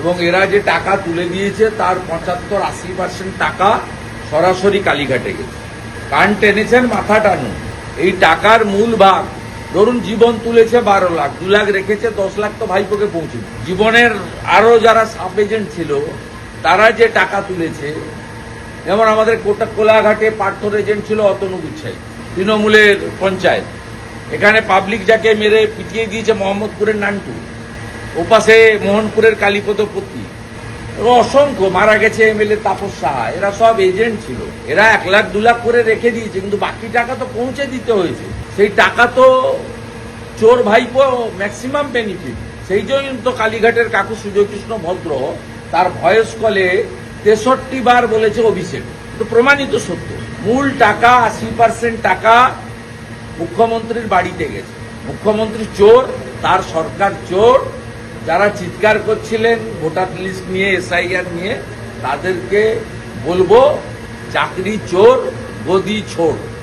এবং এরা যে টাকা তুলে দিয়েছে, তার পঁচাত্তর আশি পার্সেন্ট টাকা সরাসরি কালীঘাটে গেছে। কান টেনেছেন, মাথা টানুন। এই টাকার মূল ভাগ, ধরুন জীবন তুলেছে বারো লাখ, দু লাখ রেখেছে, দশ লাখ তো ভাইপোকে পৌঁছে জীবনের আরও যারা সাব এজেন্ট ছিল, তারা যে টাকা তুলেছে, যেমন আমাদের কোটা কোলাঘাটে পার্থর এজেন্ট ছিল অতনু গুচ্ছাই, তৃণমূলের পঞ্চায়েত। এখানে পাবলিক যাকে মেরে পিটিয়ে দিয়েছে মোহাম্মদপুরের নান্টু। ওপাশে মোহনপুরের কালীপদপতি এবং অসংখ্য মারা গেছে এমএলএ তাপস সাহা। এরা সব এজেন্ট ছিল। এরা এক লাখ, দু লাখ করে রেখে দিয়েছে, কিন্তু বাকি টাকা তো পৌঁছে দিতে হয়েছে। সেই টাকা তো চোর ভাইপো ম্যাক্সিমাম বেনিফিট সেই জন্য তো কালীঘাটের কাকু সুজয়কৃষ্ণ ভদ্র তার ভয়েস কলে তেষট্টি বার বলেছে অভিষেক। তো প্রমাণিত সত্য, মূল টাকা আশি পার্সেন্ট টাকা মুখ্যমন্ত্রীর বাড়িতে গেছে। মুখ্যমন্ত্রী চোর, তার সরকার চোর যারা চিৎকার করছিলেন ভোটার লিস্ট নিয়ে এসআইআর নিয়ে তাদেরকে বলব চাকরি চোর গদি ছোড়